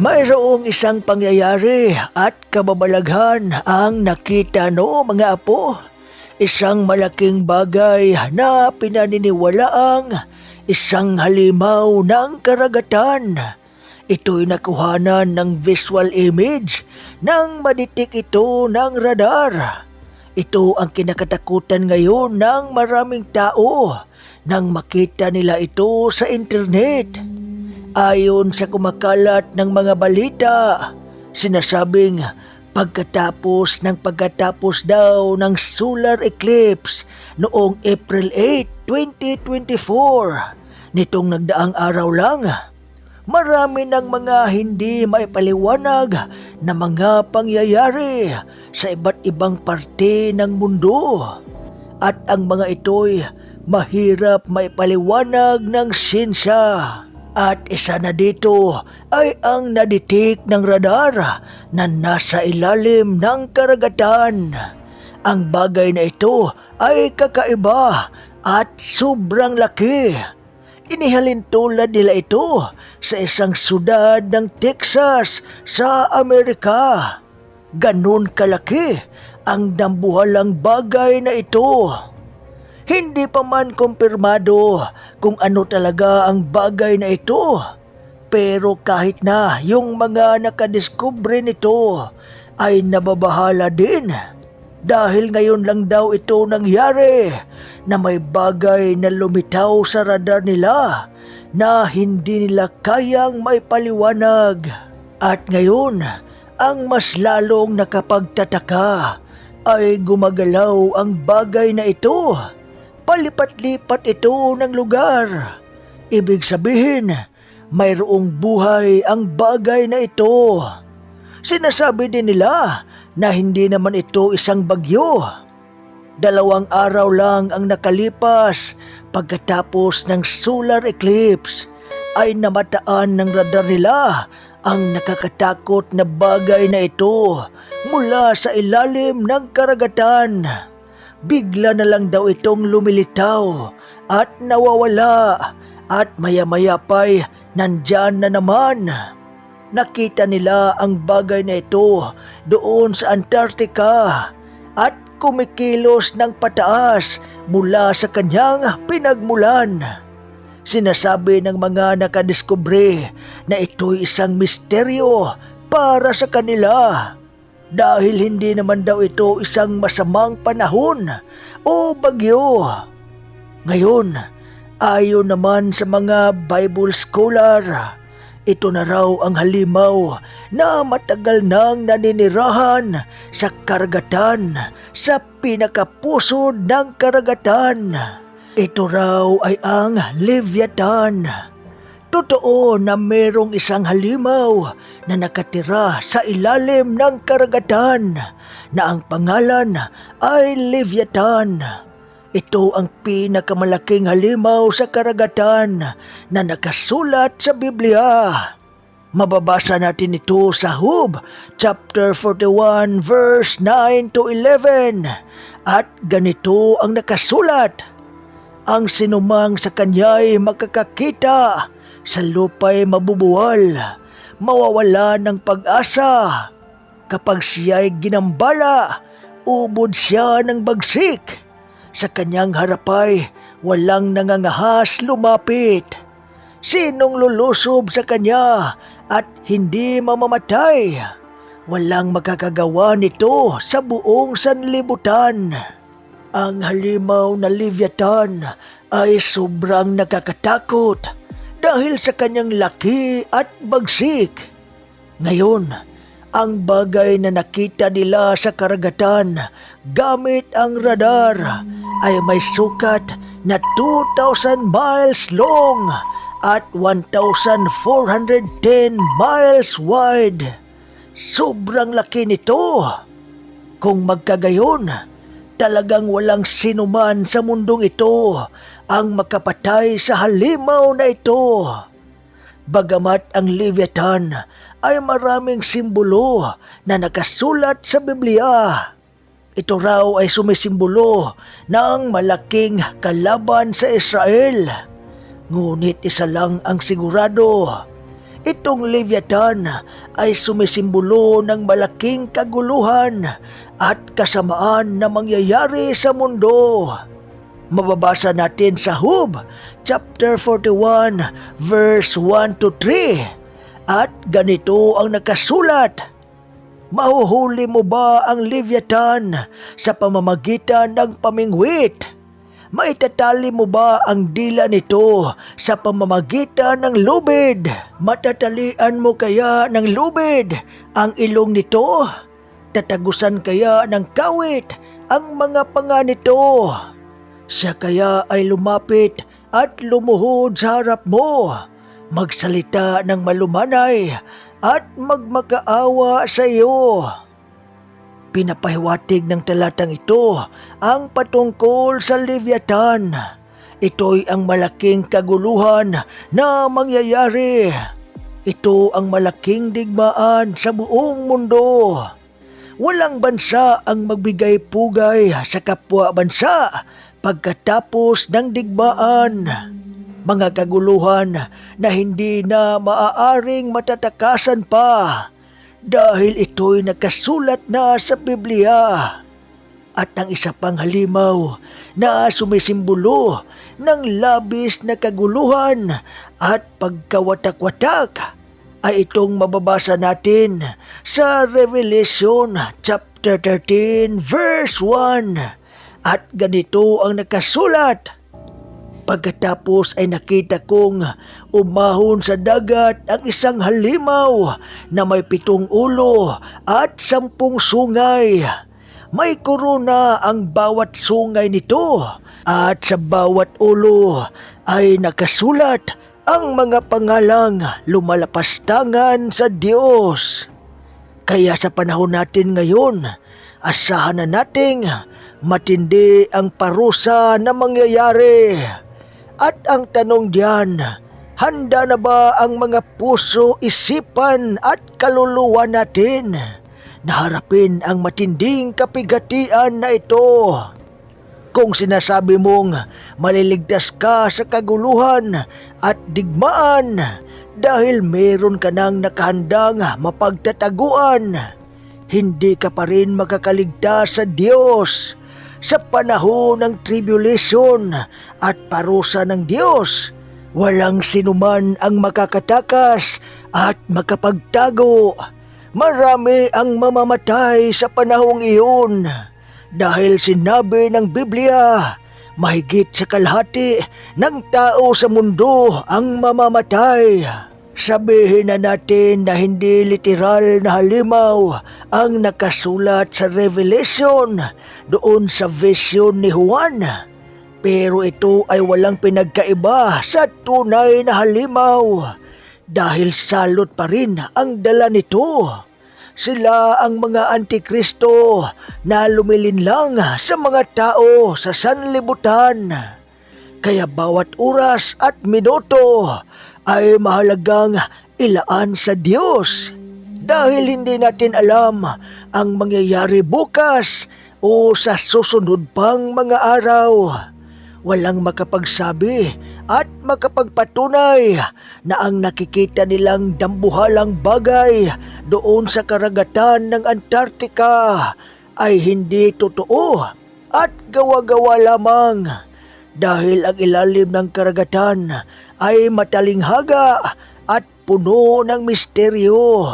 Mayroong isang pangyayari at kababalaghan ang nakita no mga apo. Isang malaking bagay na pinaniniwalaang isang halimaw ng karagatan. Ito'y nakuhanan ng visual image nang maditik ito ng radar. Ito ang kinakatakutan ngayon ng maraming tao nang makita nila ito sa internet. Ayon sa kumakalat ng mga balita, sinasabing pagkatapos ng pagkatapos daw ng solar eclipse noong April 8, 2024, nitong nagdaang araw lang, marami ng mga hindi maipaliwanag na mga pangyayari sa iba't ibang parte ng mundo. At ang mga ito'y mahirap maipaliwanag ng sinsya. At isa na dito ay ang naditik ng radar na nasa ilalim ng karagatan. Ang bagay na ito ay kakaiba at sobrang laki. Inihalin tulad nila ito sa isang syudad ng Texas sa Amerika. Ganon kalaki ang dambuhalang bagay na ito. Hindi pa man kumpirmado kung ano talaga ang bagay na ito. Pero kahit na yung mga nakadiskubre nito ay nababahala din. Dahil ngayon lang daw ito nangyari na may bagay na lumitaw sa radar nila na hindi nila kayang may paliwanag. At ngayon, ang mas lalong nakapagtataka ay gumagalaw ang bagay na ito. Palipat-lipat ito ng lugar. Ibig sabihin, mayroong buhay ang bagay na ito. Sinasabi din nila na hindi naman ito isang bagyo. Dalawang araw lang ang nakalipas pagkatapos ng solar eclipse ay namataan ng radar nila ang nakakatakot na bagay na ito mula sa ilalim ng karagatan. Bigla na lang daw itong lumilitaw at nawawala at maya-maya pa'y nandyan na naman. Nakita nila ang bagay na ito doon sa Antarctica at kumikilos ng pataas mula sa kanyang pinagmulan. Sinasabi ng mga nakadiskubre na ito'y isang misteryo para sa kanila dahil hindi naman daw ito isang masamang panahon o bagyo. Ngayon, ayon naman sa mga Bible scholar, ito na raw ang halimaw na matagal nang naninirahan sa karagatan, sa pinakapusod ng karagatan. Ito raw ay ang Leviathan. Totoo na merong isang halimaw na nakatira sa ilalim ng karagatan na ang pangalan ay Leviathan. Ito ang pinakamalaking halimaw sa karagatan na nakasulat sa Biblia. Mababasa natin ito sa Hub, chapter 41, verse 9 to 11. At ganito ang nakasulat. Ang sinumang sa kanya'y makakakita sa lupa'y mabubuwal, mawawala ng pag-asa. Kapag siya'y ginambala, ubod siya ng bagsik. Sa kanyang harapay, walang nangangahas lumapit. Sinong lulusob sa kanya at hindi mamamatay? Walang makakagawa nito sa buong sanlibutan. Ang halimaw na Leviathan ay sobrang nakakatakot dahil sa kanyang laki at bagsik. Ngayon, ang bagay na nakita nila sa karagatan gamit ang radar ay may sukat na 2,000 miles long at 1,410 miles wide. Sobrang laki nito. Kung magkagayon, talagang walang sinuman sa mundong ito ang makapatay sa halimaw na ito. Bagamat ang Leviathan ay maraming simbolo na nakasulat sa Biblia. Ito raw ay sumisimbolo ng malaking kalaban sa Israel. Ngunit isa lang ang sigurado. Itong Leviathan ay sumisimbolo ng malaking kaguluhan at kasamaan na mangyayari sa mundo. Mababasa natin sa Hub, chapter 41, verse 1 to 3. At ganito ang nakasulat, Mahuhuli mo ba ang Leviathan sa pamamagitan ng pamingwit? Maitatali mo ba ang dila nito sa pamamagitan ng lubid? Matatalian mo kaya ng lubid ang ilong nito? Tatagusan kaya ng kawit ang mga panga nito? Siya kaya ay lumapit at lumuhod sa harap mo, magsalita ng malumanay at magmakaawa sa iyo. Pinapahiwatig ng talatang ito ang patungkol sa Leviathan. Ito'y ang malaking kaguluhan na mangyayari. Ito ang malaking digmaan sa buong mundo. Walang bansa ang magbigay pugay sa kapwa bansa pagkatapos ng digmaan. Mga kaguluhan na hindi na maaaring matatakasan pa dahil ito'y nakasulat na sa Biblia. At ang isa pang halimaw na sumisimbolo ng labis na kaguluhan at pagkawatak-watak ay itong mababasa natin sa Revelation chapter 13 verse 1 at ganito ang nakasulat Pagkatapos ay nakita kong umahon sa dagat ang isang halimaw na may pitong ulo at sampung sungay. May korona ang bawat sungay nito at sa bawat ulo ay nakasulat ang mga pangalang lumalapastangan sa Diyos. Kaya sa panahon natin ngayon, asahan na nating matindi ang parusa na mangyayari. At ang tanong diyan, handa na ba ang mga puso, isipan at kaluluwa natin na harapin ang matinding kapigatian na ito? Kung sinasabi mong maliligtas ka sa kaguluhan at digmaan dahil meron ka nang nakahandang mapagtataguan, hindi ka pa rin makakaligtas sa Diyos sa panahon ng tribulation at parusa ng Diyos. Walang sinuman ang makakatakas at makapagtago. Marami ang mamamatay sa panahong iyon dahil sinabi ng Biblia, mahigit sa kalahati ng tao sa mundo ang mamamatay. Sabihin na natin na hindi literal na halimaw ang nakasulat sa Revelation doon sa vision ni Juan. Pero ito ay walang pinagkaiba sa tunay na halimaw dahil salot pa rin ang dala nito. Sila ang mga antikristo na lumilinlang sa mga tao sa sanlibutan. Kaya bawat oras at minuto ay mahalagang ilaan sa Diyos dahil hindi natin alam ang mangyayari bukas o sa susunod pang mga araw. Walang makapagsabi at makapagpatunay na ang nakikita nilang dambuhalang bagay doon sa karagatan ng Antarctica ay hindi totoo at gawa-gawa lamang dahil ang ilalim ng karagatan ay matalinghaga at puno ng misteryo.